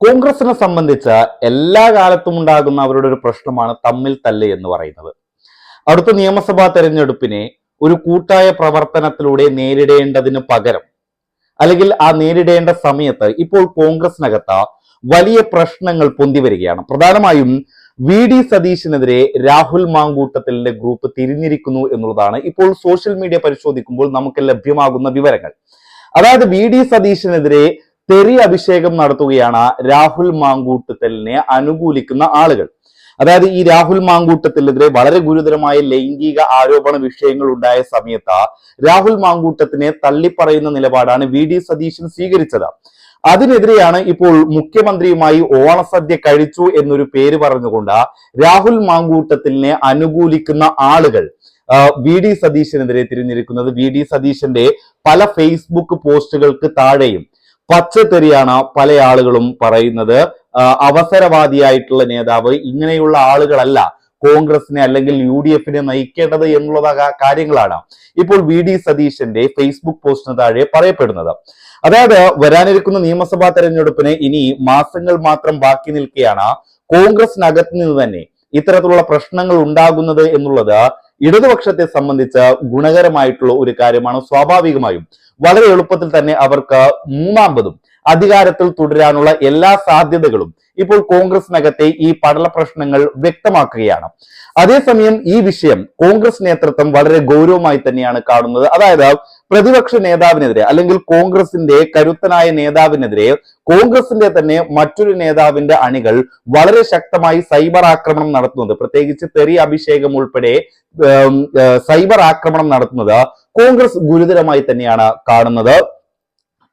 കോൺഗ്രസിനെ സംബന്ധിച്ച എല്ലാ കാലത്തും ഉണ്ടാകുന്ന അവരുടെ ഒരു പ്രശ്നമാണ് തമ്മിൽ തല്ല് എന്ന് പറയുന്നത്. അടുത്ത നിയമസഭാ തെരഞ്ഞെടുപ്പിനെ ഒരു കൂട്ടായ പ്രവർത്തനത്തിലൂടെ നേരിടേണ്ടതിന് പകരം അല്ലെങ്കിൽ ആ നേരിടേണ്ട സമയത്ത് ഇപ്പോൾ കോൺഗ്രസിനകത്ത് വലിയ പ്രശ്നങ്ങൾ പൊന്തി വരികയാണ്. പ്രധാനമായും വി ഡി സതീശിനെതിരെ രാഹുൽ മാങ്കൂട്ടത്തിലിന്റെ ഗ്രൂപ്പ് തിരിഞ്ഞിരിക്കുന്നു എന്നുള്ളതാണ് ഇപ്പോൾ സോഷ്യൽ മീഡിയ പരിശോധിക്കുമ്പോൾ നമുക്ക് ലഭ്യമാകുന്ന വിവരങ്ങൾ. അതായത് വി ഡി സതീശിനെതിരെ തെറി അഭിഷേകം നടത്തുകയാണ് രാഹുൽ മാങ്കൂട്ടത്തലിനെ അനുകൂലിക്കുന്ന ആളുകൾ. അതായത് ഈ രാഹുൽ മാങ്കൂട്ടത്തിനെതിരെ വളരെ ഗുരുതരമായ ലൈംഗിക ആരോപണ വിഷയങ്ങൾ ഉണ്ടായ സമയത്ത് രാഹുൽ മാങ്കൂട്ടത്തിനെ തള്ളിപ്പറയുന്ന നിലപാടാണ് വി ഡി സതീശൻ സ്വീകരിച്ചത്. അതിനെതിരെയാണ് ഇപ്പോൾ മുഖ്യമന്ത്രിയുമായി ഓണസദ്യ കഴിച്ചു എന്നൊരു പേര് പറഞ്ഞുകൊണ്ട് രാഹുൽ മാങ്കൂട്ടത്തിനെ അനുകൂലിക്കുന്ന ആളുകൾ വി ഡി സതീശനെതിരെ തിരിഞ്ഞിരിക്കുന്നത് വി ഡി സതീശന്റെ പല ഫേസ്ബുക്ക് പോസ്റ്റുകൾക്ക് താഴെയും പച്ചത്തെറിയാണ് പല ആളുകളും പറയുന്നത്. അവസരവാദിയായിട്ടുള്ള നേതാവ് ഇങ്ങനെയുള്ള ആളുകളല്ല കോൺഗ്രസിനെ അല്ലെങ്കിൽ യു ഡി എഫിനെ നയിക്കേണ്ടത് എന്നുള്ള കാര്യങ്ങളാണ് ഇപ്പോൾ വി ഡി സതീശന്റെ ഫേസ്ബുക്ക് പോസ്റ്റിന് താഴെ പറയപ്പെടുന്നത്. അതായത് വരാനിരിക്കുന്ന നിയമസഭാ തെരഞ്ഞെടുപ്പിന് ഇനി മാസങ്ങൾ മാത്രം ബാക്കി നിൽക്കുകയാണ് കോൺഗ്രസിനകത്ത് നിന്ന് തന്നെ ഇത്തരത്തിലുള്ള പ്രശ്നങ്ങൾ ഉണ്ടാകുന്നത് എന്നുള്ളത് ഇടതുപക്ഷത്തെ സംബന്ധിച്ച ഗുണകരമായിട്ടുള്ള ഒരു കാര്യമാണ് സ്വാഭാവികമായും വളരെ എളുപ്പത്തിൽ തന്നെ അവർക്ക് മൂന്നാമ്പതും അധികാരത്തിൽ തുടരാനുള്ള എല്ലാ സാധ്യതകളും ഇപ്പോൾ കോൺഗ്രസിനകത്തെ ഈ പടല പ്രശ്നങ്ങൾ വ്യക്തമാക്കുകയാണ്. അതേസമയം ഈ വിഷയം കോൺഗ്രസ് നേതൃത്വം വളരെ ഗൗരവമായി തന്നെയാണ് കാണുന്നത്. അതായത് പ്രതിപക്ഷ നേതാവിനെതിരെ അല്ലെങ്കിൽ കോൺഗ്രസിന്റെ കരുത്തനായ നേതാവിനെതിരെ കോൺഗ്രസിന്റെ തന്നെ മറ്റൊരു നേതാവിന്റെ അണികൾ വളരെ ശക്തമായി സൈബർ ആക്രമണം നടത്തുന്നത്. പ്രത്യേകിച്ച് തെറി അഭിഷേകം ഉൾപ്പെടെ സൈബർ ആക്രമണം നടത്തുന്നത് കോൺഗ്രസ് ഗുരുതരമായി തന്നെയാണ് കാണുന്നത്.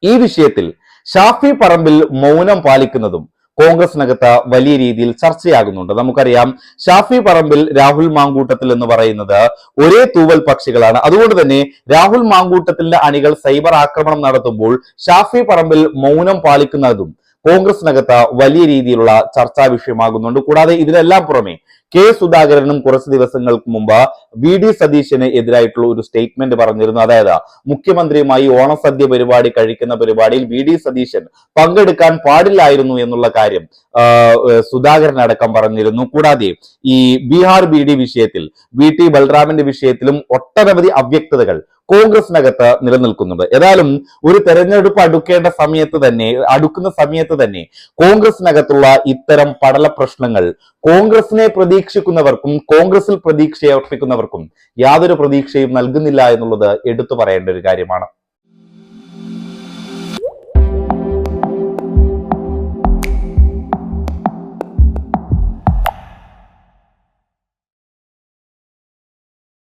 ഈ വിഷയത്തിൽ ഷാഫി പറമ്പിൽ മൗനം പാലിക്കുന്നതും കോൺഗ്രസിനകത്ത് വലിയ രീതിയിൽ ചർച്ചയാകുന്നുണ്ട്. നമുക്കറിയാം ഷാഫി പറമ്പിൽ രാഹുൽ മാങ്കൂട്ടത്തിൽ എന്ന് പറയുന്നത് ഒരേ തൂവൽ പക്ഷികളാണ്. അതുകൊണ്ട് തന്നെ രാഹുൽ മാങ്കൂട്ടത്തിന്റെ അണികൾ സൈബർ ആക്രമണം നടത്തുമ്പോൾ ഷാഫി പറമ്പിൽ മൗനം പാലിക്കുന്നതും കോൺഗ്രസിനകത്ത് വലിയ രീതിയിലുള്ള ചർച്ചാ വിഷയമാകുന്നുണ്ട്. കൂടാതെ ഇതിനെല്ലാം പുറമെ കെ സുധാകരനും കുറച്ച് ദിവസങ്ങൾക്ക് മുമ്പ് വി ഡി സതീശന് എതിരായിട്ടുള്ള ഒരു സ്റ്റേറ്റ്മെന്റ് പറഞ്ഞിരുന്നു. അതായത് മുഖ്യമന്ത്രിയുമായി ഓണസദ്യ പരിപാടി കഴിക്കുന്ന പരിപാടിയിൽ വി ഡി സതീശൻ പങ്കെടുക്കാൻ പാടില്ലായിരുന്നു എന്നുള്ള കാര്യം സുധാകരൻ അടക്കം പറഞ്ഞിരുന്നു. കൂടാതെ ഈ ബീഹാർ ബി ഡി വിഷയത്തിൽ വി ടി ബൽറാമിന്റെ വിഷയത്തിലും ഒട്ടനവധി അവ്യക്തതകൾ കോൺഗ്രസിനകത്ത് നിലനിൽക്കുന്നുണ്ട്. ഏതായാലും ഒരു തെരഞ്ഞെടുപ്പ് അടുക്കേണ്ട സമയത്ത് തന്നെ അടുക്കുന്ന സമയത്ത് തന്നെ കോൺഗ്രസിനകത്തുള്ള ഇത്തരം പടല പ്രശ്നങ്ങൾ കോൺഗ്രസിനെ പ്രതീക്ഷിക്കുന്നവർക്കും കോൺഗ്രസിൽ പ്രതീക്ഷയർപ്പിക്കുന്നവർക്കും യാതൊരു പ്രതീക്ഷയും നൽകുന്നില്ല എന്നുള്ളത് എടുത്തു പറയേണ്ട ഒരു കാര്യമാണ്.